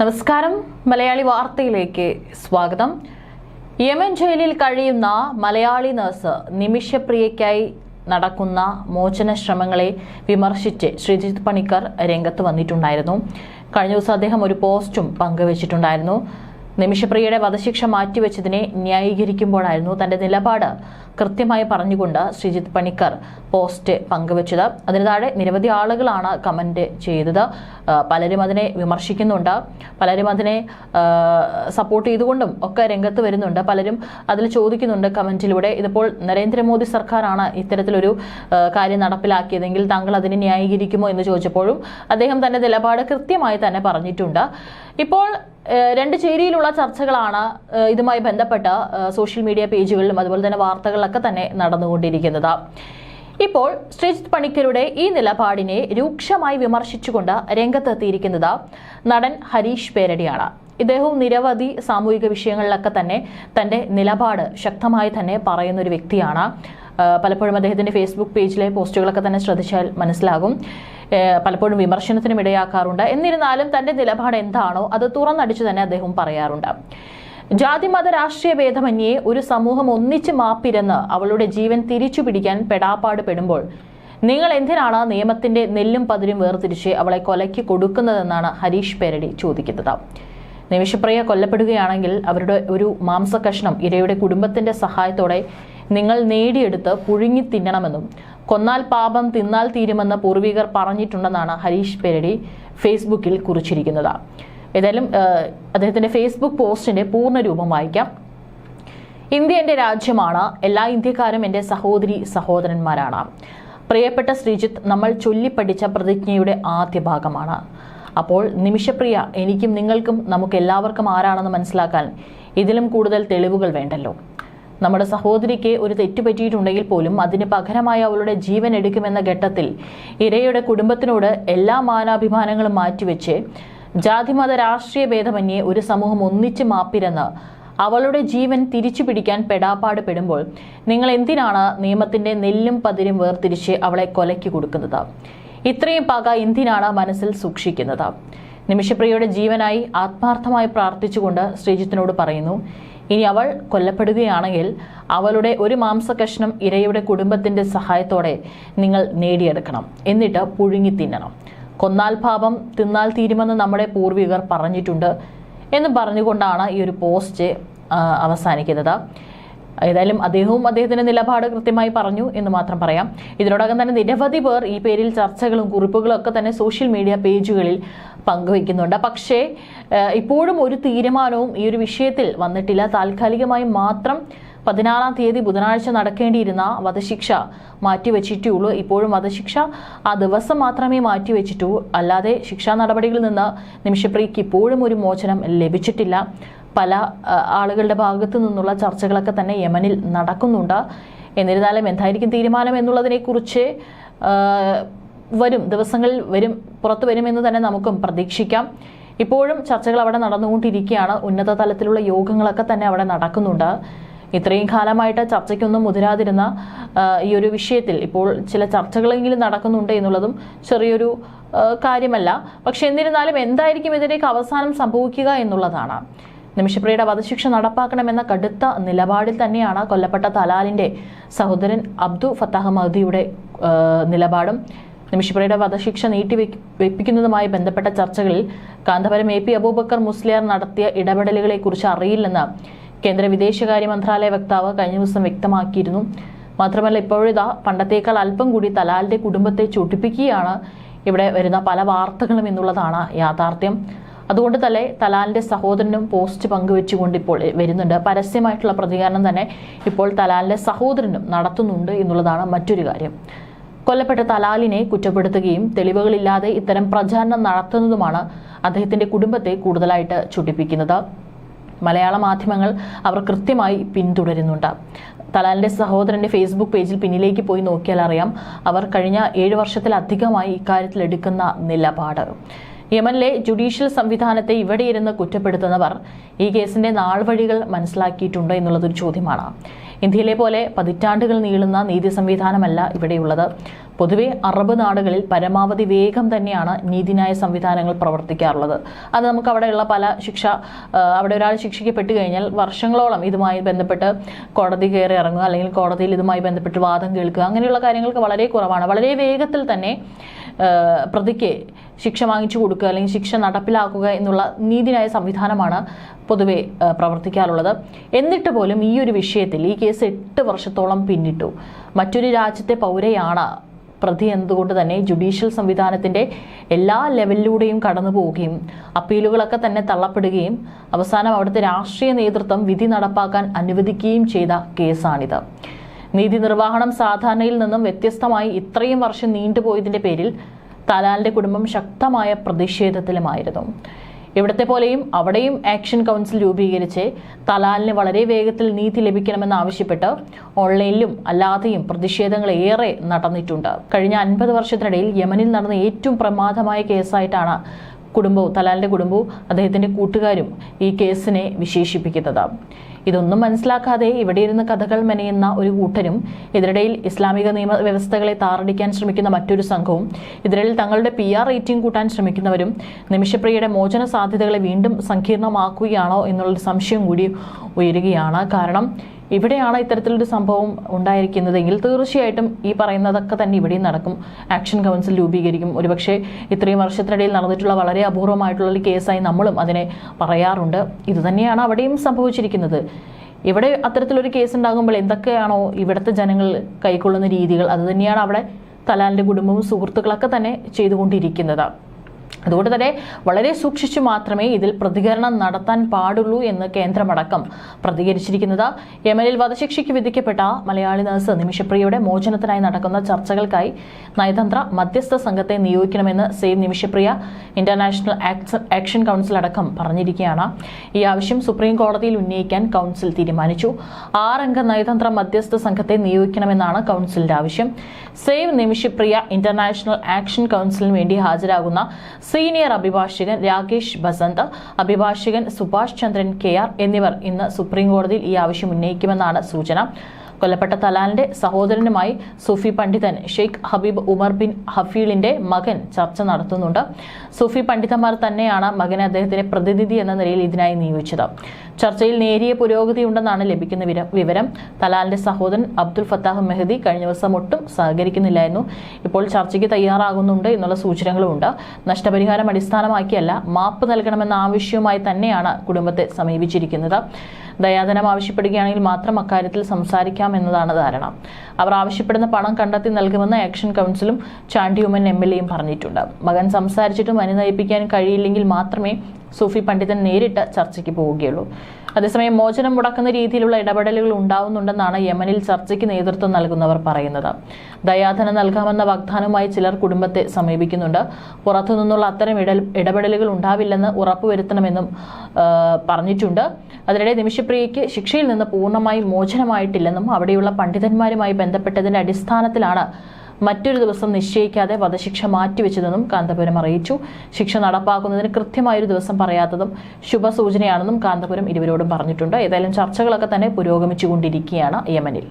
നമസ്കാരം. മലയാളി വാർത്തയിലേക്ക് സ്വാഗതം. യമൻ ജയിലിൽ കഴിയുന്ന മലയാളി നഴ്സ് നിമിഷപ്രിയയ്ക്കായി നടക്കുന്ന മോചന ശ്രമങ്ങളെ വിമർശിച്ച് ശ്രീജിത്ത് പണിക്കർ രംഗത്ത് വന്നിട്ടുണ്ടായിരുന്നു. കഴിഞ്ഞ ദിവസം അദ്ദേഹം ഒരു പോസ്റ്റും പങ്കുവച്ചിട്ടുണ്ടായിരുന്നു. നിമിഷപ്രിയയുടെ വധശിക്ഷ മാറ്റിവെച്ചതിനെ ന്യായീകരിക്കുമ്പോഴായിരുന്നു തന്റെ നിലപാട് കൃത്യമായി പറഞ്ഞുകൊണ്ട് ശ്രീജിത്ത് പണിക്കർ പോസ്റ്റ് പങ്കുവച്ചത്. അതിന് താഴെ നിരവധി ആളുകളാണ് കമന്റ് ചെയ്തത്. പലരും അതിനെ വിമർശിക്കുന്നുണ്ട്. പലരും അതിനെ സപ്പോർട്ട് ചെയ്തുകൊണ്ടും ഒക്കെ രംഗത്ത് വരുന്നുണ്ട്. പലരും അതിൽ ചോദിക്കുന്നുണ്ട് കമന്റിലൂടെ ഇതിപ്പോൾ നരേന്ദ്രമോദി സർക്കാരാണ് ഇത്തരത്തിലൊരു കാര്യം നടപ്പിലാക്കിയതെങ്കിൽ താങ്കൾ അതിനെ ന്യായീകരിക്കുമോ? എന്ന് ചോദിച്ചപ്പോഴും അദ്ദേഹം തന്റെ നിലപാട് കൃത്യമായി തന്നെ പറഞ്ഞിട്ടുണ്ട്. ഇപ്പോൾ രണ്ട് ചേരിയിലുള്ള ചർച്ചകളാണ് ഇതുമായി ബന്ധപ്പെട്ട സോഷ്യൽ മീഡിയ പേജുകളിലും അതുപോലെ തന്നെ വാർത്തകളിലൊക്കെ തന്നെ നടന്നുകൊണ്ടിരിക്കുന്നത്. ഇപ്പോൾ ശ്രീജിത് പണിക്കരുടെ ഈ നിലപാടിനെ രൂക്ഷമായി വിമർശിച്ചുകൊണ്ട് രംഗത്തെത്തിയിരിക്കുന്നത് നടൻ ഹരീഷ് പേരടിയാണ്. ഇദ്ദേഹവും നിരവധി സാമൂഹിക വിഷയങ്ങളിലൊക്കെ തന്നെ തന്റെ നിലപാട് ശക്തമായി തന്നെ പറയുന്ന ഒരു വ്യക്തിയാണ് പലപ്പോഴും അദ്ദേഹത്തിന്റെ ഫേസ്ബുക്ക് പേജിലെ പോസ്റ്റുകളൊക്കെ തന്നെ ശ്രദ്ധിച്ചാൽ മനസ്സിലാകും. പലപ്പോഴും വിമർശനത്തിനും ഇടയാക്കാറുണ്ട്. എന്നിരുന്നാലും തന്റെ നിലപാട് എന്താണോ അത് തുറന്നടിച്ചു തന്നെ അദ്ദേഹം പറയാറുണ്ട്. ജാതിമത രാഷ്ട്രീയ ഭേദമന്യേ ഒരു സമൂഹം ഒന്നിച്ച് മാപ്പിരന്ന് അവളുടെ ജീവൻ തിരിച്ചു പിടിക്കാൻ പെടാപ്പാട് പെടുമ്പോൾ. നിങ്ങൾ എന്തിനാണ് നിയമത്തിന്റെ നെല്ലും പതിരും വേർതിരിച്ച് അവളെ കൊലയ്ക്ക് കൊടുക്കുന്നതെന്നാണ് ഹരീഷ് പേരടി ചോദിക്കുന്നത്. നിമിഷപ്രിയ കൊല്ലപ്പെടുകയാണെങ്കിൽ അവരുടെ ഒരു മാംസകഷ്ണം ഇരയുടെ കുടുംബത്തിന്റെ സഹായത്തോടെ നിങ്ങൾ നേടിയെടുത്ത് പുഴുങ്ങി തിന്നണമെന്നും കൊന്നാൽ പാപം തിന്നാൽ തീരുമെന്ന് പൂർവികർ പറഞ്ഞിട്ടുണ്ടെന്നാണ് ഹരീഷ് പേരടി ഫേസ്ബുക്കിൽ കുറിച്ചിരിക്കുന്നത്. ഏതായാലും അദ്ദേഹത്തിന്റെ ഫേസ്ബുക്ക് പോസ്റ്റിന്റെ പൂർണ രൂപം വായിക്കാം. ഇന്ത്യ എന്റെ രാജ്യമാണ്. എല്ലാ ഇന്ത്യക്കാരും എന്റെ സഹോദരി സഹോദരന്മാരാണ്. പ്രിയപ്പെട്ട ശ്രീജിത്ത് നമ്മൾ ചൊല്ലിപ്പഠിച്ച പ്രതിജ്ഞയുടെ ആദ്യ ഭാഗമാണ്. അപ്പോൾ നിമിഷപ്രിയ എനിക്കും നിങ്ങൾക്കും നമുക്ക് എല്ലാവർക്കും ആരാണെന്ന് മനസ്സിലാക്കാൻ ഇതിലും കൂടുതൽ തെളിവുകൾ വേണ്ടല്ലോ. നമ്മുടെ സഹോദരിക്ക് ഒരു തെറ്റ് പറ്റിയിട്ടുണ്ടെങ്കിൽ പോലും അതിന് പകരമായി അവളുടെ ജീവൻ എടുക്കുമെന്ന ഘട്ടത്തിൽ ഇരയുടെ കുടുംബത്തിനോട് എല്ലാ മാനാഭിമാനങ്ങളും മാറ്റിവെച്ച് ജാതിമത രാഷ്ട്രീയ ഭേദമന്യേ ഒരു സമൂഹം ഒന്നിച്ച് മാപ്പിരന്ന് അവളുടെ ജീവൻ തിരിച്ചു പിടിക്കാൻ പെടാപ്പാട് പെടുമ്പോൾ നിങ്ങൾ എന്തിനാണ് നിയമത്തിന്റെ നെല്ലും പതിരും വേർതിരിച്ച് അവളെ കൊലയ്ക്ക് കൊടുക്കുന്നത്? ഇത്രയും പക എന്തിനാണ് മനസ്സിൽ സൂക്ഷിക്കുന്നത്? നിമിഷപ്രിയയുടെ ജീവനായി ആത്മാർത്ഥമായി പ്രാർത്ഥിച്ചുകൊണ്ട് ശ്രീജിത്തിനോട് പറയുന്നു ഇനി അവൾ കൊല്ലപ്പെടുകയാണെങ്കിൽ അവളുടെ ഒരു മാംസകഷ്ണം ഇരയുടെ കുടുംബത്തിന്റെ സഹായത്തോടെ നിങ്ങൾ നേടിയെടുക്കണം. എന്നിട്ട് പുഴുങ്ങി തിന്നണം. കൊന്നാൽ പാപം തിന്നാൽ തീരുമെന്ന് നമ്മുടെ പൂർവികർ പറഞ്ഞിട്ടുണ്ട് എന്ന് പറഞ്ഞുകൊണ്ടാണ് ഈ ഒരു പോസ്റ്റ് അവസാനിക്കുന്നത്. ഏതായാലും അദ്ദേഹവും അദ്ദേഹത്തിന്റെ നിലപാട് കൃത്യമായി പറഞ്ഞു എന്ന് മാത്രം പറയാം. ഇതിനോടകം തന്നെ നിരവധി പേർ ഈ പേരിൽ ചർച്ചകളും കുറിപ്പുകളും ഒക്കെ തന്നെ സോഷ്യൽ മീഡിയ പേജുകളിൽ പങ്കുവയ്ക്കുന്നുണ്ട്. പക്ഷേ ഇപ്പോഴും ഒരു തീരുമാനവും ഈ ഒരു വിഷയത്തിൽ വന്നിട്ടില്ല. താൽക്കാലികമായി മാത്രം പതിനാറാം തീയതി ബുധനാഴ്ച നടക്കേണ്ടിയിരുന്ന വധശിക്ഷ മാറ്റിവെച്ചിട്ടേ ഉള്ളൂ ഇപ്പോഴും വധശിക്ഷ ആ ദിവസം മാത്രമേ മാറ്റിവെച്ചിട്ടു. അല്ലാതെ ശിക്ഷാ നടപടികളിൽ നിന്ന് നിമിഷപ്രിയയ്ക്ക് ഇപ്പോഴും ഒരു മോചനം ലഭിച്ചിട്ടില്ല. പല ആളുകളുടെ ഭാഗത്തു നിന്നുള്ള ചർച്ചകളൊക്കെ തന്നെ യമനിൽ നടക്കുന്നുണ്ട്. എന്നിരുന്നാലും എന്തായിരിക്കും തീരുമാനം എന്നുള്ളതിനെക്കുറിച്ച് കുറിച്ച് വരും ദിവസങ്ങളിൽ വരും പുറത്തു വരുമെന്ന് തന്നെ നമുക്കും പ്രതീക്ഷിക്കാം. ഇപ്പോഴും ചർച്ചകൾ അവിടെ നടന്നുകൊണ്ടിരിക്കുകയാണ്. ഉന്നത തലത്തിലുള്ള യോഗങ്ങളൊക്കെ തന്നെ അവിടെ നടക്കുന്നുണ്ട്. ഇത്രയും കാലമായിട്ട് ചർച്ചയ്ക്കൊന്നും മുതിരാതിരുന്ന ഈ ഒരു വിഷയത്തിൽ ഇപ്പോൾ ചില ചർച്ചകളെങ്കിലും നടക്കുന്നുണ്ട് എന്നുള്ളതും ചെറിയൊരു കാര്യമല്ല. പക്ഷെ എന്നിരുന്നാലും എന്തായിരിക്കും ഇതിലേക്ക് അവസാനം സംഭവിക്കുക എന്നുള്ളതാണ്. നിമിഷപ്രിയയുടെ വധശിക്ഷ നടപ്പാക്കണമെന്ന കടുത്ത നിലപാടിൽ തന്നെയാണ് കൊല്ലപ്പെട്ട തലാലിന്റെ സഹോദരൻ അബ്ദു ഫത്താഹ് മഹദിയുടെ നിലപാടും. നിമിഷപ്രിയയുടെ വധശിക്ഷ നീട്ടി നീട്ടിവെപ്പിക്കുന്നതുമായി ബന്ധപ്പെട്ട ചർച്ചകളിൽ കാന്തപുരം എ പി അബൂബക്കർ മുസ്ലിയാർ നടത്തിയ ഇടപെടലുകളെക്കുറിച്ച് അറിയില്ലെന്ന് കേന്ദ്ര വിദേശകാര്യ മന്ത്രാലയ വക്താവ് കഴിഞ്ഞ ദിവസം വ്യക്തമാക്കിയിരുന്നു. മാത്രമല്ല ഇപ്പോഴിതാ പണ്ടത്തേക്കാൾ അല്പം കൂടി തലാലിന്റെ കുടുംബത്തെ ചൊട്ടിപ്പിക്കുകയാണ് ഇവിടെ വരുന്ന പല വാർത്തകളും എന്നുള്ളതാണ് യാഥാർത്ഥ്യം. അതുകൊണ്ട് തന്നെ തലാലിന്റെ സഹോദരനും പോസ്റ്റ് പങ്കുവെച്ചുകൊണ്ട് ഇപ്പോൾ വരുന്നുണ്ട്. പരസ്യമായിട്ടുള്ള പ്രതികരണം തന്നെ ഇപ്പോൾ തലാലിന്റെ സഹോദരനും നടത്തുന്നുണ്ട് എന്നുള്ളതാണ് മറ്റൊരു കാര്യം. കൊല്ലപ്പെട്ട തലാലിനെ കുറ്റപ്പെടുത്തുകയും തെളിവുകളില്ലാതെ ഇത്തരം പ്രചാരണം നടത്തുന്നതുമാണ് അദ്ദേഹത്തിന്റെ കുടുംബത്തെ കൂടുതലായിട്ട് ചുട്ടിപ്പിക്കുന്നത് മലയാള മാധ്യമങ്ങൾ അവർ കൃത്യമായി പിന്തുടരുന്നുണ്ട്. തലാലിന്റെ സഹോദരന്റെ ഫേസ്ബുക്ക് പേജിൽ പിന്നിലേക്ക് പോയി നോക്കിയാൽ അറിയാം അവർ കഴിഞ്ഞ ഏഴ് വർഷത്തിലധികമായി ഇക്കാര്യത്തിൽ എടുക്കുന്ന നിലപാട്. യമനിലെ ജുഡീഷ്യൽ സംവിധാനത്തെ ഇവിടെ ഇരുന്ന് കുറ്റപ്പെടുത്തുന്നവർ ഈ കേസിന്റെ നാൾവഴികൾ മനസ്സിലാക്കിയിട്ടുണ്ട് എന്നുള്ളതൊരു ചോദ്യമാണ്. ഇന്ത്യയിലെ പോലെ പതിറ്റാണ്ടുകൾ നീളുന്ന നീതി സംവിധാനമല്ല ഇവിടെയുള്ളത്. പൊതുവെ അറബ് നാടുകളിൽ പരമാവധി വേഗം തന്നെയാണ് നീതിന്യായ സംവിധാനങ്ങൾ പ്രവർത്തിക്കാറുള്ളത്. അത് നമുക്ക് അവിടെയുള്ള പല ശിക്ഷ അവിടെ ഒരാൾ ശിക്ഷിക്കപ്പെട്ട് കഴിഞ്ഞാൽ വർഷങ്ങളോളം ഇതുമായി ബന്ധപ്പെട്ട് കോടതി കയറി ഇറങ്ങുക അല്ലെങ്കിൽ കോടതിയിൽ ഇതുമായി ബന്ധപ്പെട്ട് വാദം കേൾക്കുക അങ്ങനെയുള്ള കാര്യങ്ങൾക്ക് വളരെ കുറവാണ്. വളരെ വേഗത്തിൽ തന്നെ പ്രതിക്ക് ശിക്ഷ വാങ്ങിച്ചു കൊടുക്കുക അല്ലെങ്കിൽ ശിക്ഷ നടപ്പിലാക്കുക എന്നുള്ള നീതിനായ സംവിധാനമാണ് പൊതുവെ പ്രവർത്തിക്കാറുള്ളത്. എന്നിട്ട് പോലും ഈ ഒരു വിഷയത്തിൽ ഈ കേസ് എട്ട് വർഷത്തോളം പിന്നിട്ടു. മറ്റൊരു രാജ്യത്തെ പൗരയാണ് പ്രതി എന്നതുകൊണ്ട് തന്നെ ജുഡീഷ്യൽ സംവിധാനത്തിന്റെ എല്ലാ ലെവലിലൂടെയും കടന്നു പോവുകയും അപ്പീലുകളൊക്കെ തന്നെ തള്ളപ്പെടുകയും അവസാനം അവിടുത്തെ രാഷ്ട്രീയ നേതൃത്വം വിധി നടപ്പാക്കാൻ അനുവദിക്കുകയും ചെയ്ത കേസാണിത്. നീതി നിർവഹണം സാധാരണയിൽ നിന്നും വ്യത്യസ്തമായി ഇത്രയും വർഷം നീണ്ടുപോയതിന്റെ പേരിൽ തലാലിന്റെ കുടുംബം ശക്തമായ പ്രതിഷേധത്തിലുമായിരുന്നു. ഇവിടത്തെ പോലെയും അവിടെയും ആക്ഷൻ കൗൺസിൽ രൂപീകരിച്ച് തലാലിന് വളരെ വേഗത്തിൽ നീതി ലഭിക്കണമെന്ന് ആവശ്യപ്പെട്ട് ഓൺലൈനിലും അല്ലാതെയും പ്രതിഷേധങ്ങൾ ഏറെ നടന്നിട്ടുണ്ട്. കഴിഞ്ഞ അൻപത് വർഷത്തിനിടയിൽ യമനിൽ നടന്ന ഏറ്റവും പ്രമാദമായ കേസായിട്ടാണ് കുടുംബവും തലാലിന്റെ കുടുംബവും അദ്ദേഹത്തിന്റെ കൂട്ടുകാരും ഈ കേസിനെ വിശേഷിപ്പിക്കുന്നത്. ഇതൊന്നും മനസ്സിലാക്കാതെ ഇവിടെ ഇരുന്ന് കഥകൾ മെനയുന്ന ഒരു കൂട്ടരും ഇതിനിടയിൽ ഇസ്ലാമിക നിയമ വ്യവസ്ഥകളെ താറടിക്കാൻ ശ്രമിക്കുന്ന മറ്റൊരു സംഘവും ഇതിനിടയിൽ തങ്ങളുടെ പി ആർ റേറ്റിംഗ് കൂട്ടാൻ ശ്രമിക്കുന്നവരും നിമിഷപ്രിയയുടെ മോചന സാധ്യതകളെ വീണ്ടും സങ്കീർണമാക്കുകയാണോ എന്നുള്ളൊരു സംശയം കൂടി ഉയരുകയാണ്. കാരണം ഇവിടെയാണ് ഇത്തരത്തിലൊരു സംഭവം ഉണ്ടായിരിക്കുന്നതെങ്കിൽ തീർച്ചയായിട്ടും ഈ പറയുന്നതൊക്കെ തന്നെ ഇവിടെയും നടക്കും. ആക്ഷൻ കൗൺസിൽ രൂപീകരിക്കും. ഒരുപക്ഷെ ഇത്രയും വർഷത്തിനിടയിൽ നടന്നിട്ടുള്ള വളരെ അപൂർവമായിട്ടുള്ള ഒരു കേസായി നമ്മളും അതിനെ പറയാറുണ്ട്. ഇതുതന്നെയാണ് അവിടെയും സംഭവിച്ചിരിക്കുന്നത്. ഇവിടെ അത്തരത്തിലൊരു കേസ് ഉണ്ടാകുമ്പോൾ എന്തൊക്കെയാണോ ഇവിടുത്തെ ജനങ്ങൾ കൈക്കൊള്ളുന്ന രീതികൾ അതുതന്നെയാണ് അവിടെ തലാലിന്റെ കുടുംബവും സുഹൃത്തുക്കളൊക്കെ തന്നെ ചെയ്തുകൊണ്ടിരിക്കുന്നത്. അതുകൊണ്ട് തന്നെ വളരെ സൂക്ഷിച്ചു മാത്രമേ ഇതിൽ പ്രതികരണം നടത്താൻ പാടുള്ളൂ എന്ന് കേന്ദ്രമടക്കം പ്രതികരിച്ചിരിക്കുന്നത്. യമനിൽ വധശിക്ഷയ്ക്ക് വിധിക്കപ്പെട്ട മലയാളി നഴ്സ് നിമിഷപ്രിയയുടെ മോചനത്തിനായി നടക്കുന്ന ചർച്ചകൾക്കായി നയതന്ത്ര മധ്യസ്ഥ സംഘത്തെ നിയോഗിക്കണമെന്ന് save Nimisha Priya international action council അടക്കം പറഞ്ഞിരിക്കുകയാണ്. ഈ ആവശ്യം സുപ്രീം കോടതിയിൽ ഉന്നയിക്കാൻ കൗൺസിൽ തീരുമാനിച്ചു. ആറംഗ നയതന്ത്ര മധ്യസ്ഥ സംഘത്തെ നിയോഗിക്കണമെന്നാണ് കൗൺസിലിന്റെ ആവശ്യം. സേവ് നിമിഷപ്രിയ ഇന്റർനാഷണൽ ആക്ഷൻ കൗൺസിലിന് വേണ്ടി ഹാജരാകുന്ന സീനിയർ അഭിഭാഷകൻ രാകേഷ് ബസന്ത് അഭിഭാഷകൻ സുഭാഷ് ചന്ദ്രൻ കെ ആർ എന്നിവർ ഇന്ന് സുപ്രീം കോടതിയിൽ ഈ ആവശ്യം ഉന്നയിക്കുമെന്നാണ് സൂചന. കൊല്ലപ്പെട്ട തലാലിന്റെ സഹോദരനുമായി സൂഫി പണ്ഡിതൻ ഷെയ്ഖ് ഹബീബ് ഉമർ ബിൻ ഹഫീലിന്റെ മകൻ ചർച്ച നടത്തുന്നുണ്ട്. സൂഫി പണ്ഡിതന്മാർ തന്നെയാണ് മകനെ അദ്ദേഹത്തിന്റെ പ്രതിനിധി എന്ന നിലയിൽ ഇതിനായി നിയോഗിച്ചത്. ചർച്ചയിൽ നേരിയ പുരോഗതിയുണ്ടെന്നാണ് ലഭിക്കുന്ന വിര- വിവരം. തലാലിന്റെ സഹോദരൻ അബ്ദുൽ ഫത്താഹ് മെഹദി കഴിഞ്ഞ ദിവസം ഒട്ടും സഹകരിക്കുന്നില്ലായിരുന്നു. ഇപ്പോൾ ചർച്ചയ്ക്ക് തയ്യാറാകുന്നുണ്ട് എന്നുള്ള സൂചനകളുമുണ്ട്. നഷ്ടപരിഹാരം അടിസ്ഥാനമാക്കിയല്ല മാപ്പ് നൽകണമെന്ന ആവശ്യവുമായി തന്നെയാണ് കുടുംബത്തെ സമീപിച്ചിരിക്കുന്നത്. ദയാധനം ആവശ്യപ്പെടുകയാണെങ്കിൽ മാത്രം അക്കാര്യത്തിൽ സംസാരിക്കാം എന്നതാണ് ധാരണ. അവർ ആവശ്യപ്പെടുന്ന പണം കണ്ടെത്തി നൽകുമെന്ന് ആക്ഷൻ കൗൺസിലും ചാണ്ടി ഉമ്മൻ എം എൽ എയും പറഞ്ഞിട്ടുണ്ട്. മകൻ സംസാരിച്ചിട്ടും അനുനയിപ്പിക്കാൻ കഴിയില്ലെങ്കിൽ മാത്രമേ സൂഫി പണ്ഡിതൻ നേരിട്ട് ചർച്ചയ്ക്ക് പോവുകയുള്ളൂ. അതേസമയം മോചനം മുടക്കുന്ന രീതിയിലുള്ള ഇടപെടലുകൾ ഉണ്ടാവുന്നുണ്ടെന്നാണ് യമനിൽ ചർച്ചയ്ക്ക് നേതൃത്വം നൽകുന്നവർ പറയുന്നത്. ദയാധനം നൽകാമെന്ന വാഗ്ദാനവുമായി ചിലർ കുടുംബത്തെ സമീപിക്കുന്നുണ്ട്. പുറത്തുനിന്നുള്ള അത്തരം ഇട ഇടപെടലുകൾ ഉണ്ടാവില്ലെന്ന് ഉറപ്പുവരുത്തണമെന്നും പറഞ്ഞിട്ടുണ്ട്. അതിനിടെ നിമിഷപ്രിയയ്ക്ക് ശിക്ഷയിൽ നിന്ന് പൂർണമായും മോചനമായിട്ടില്ലെന്നും അവിടെയുള്ള പണ്ഡിതന്മാരുമായി ബന്ധപ്പെട്ടതിന്റെ അടിസ്ഥാനത്തിലാണ് മറ്റൊരു ദിവസം നിശ്ചയിക്കാതെ വധശിക്ഷ മാറ്റിവെച്ചതെന്നും കാന്തപുരം അറിയിച്ചു. ശിക്ഷ നടപ്പാക്കുന്നതിന് കൃത്യമായൊരു ദിവസം പറയാത്തതും ശുഭസൂചനയാണെന്നും കാന്തപുരം ഇരുവരോടും പറഞ്ഞിട്ടുണ്ട്. ഏതായാലും ചർച്ചകളൊക്കെ തന്നെ പുരോഗമിച്ചുകൊണ്ടിരിക്കുകയാണ് യമനിൽ.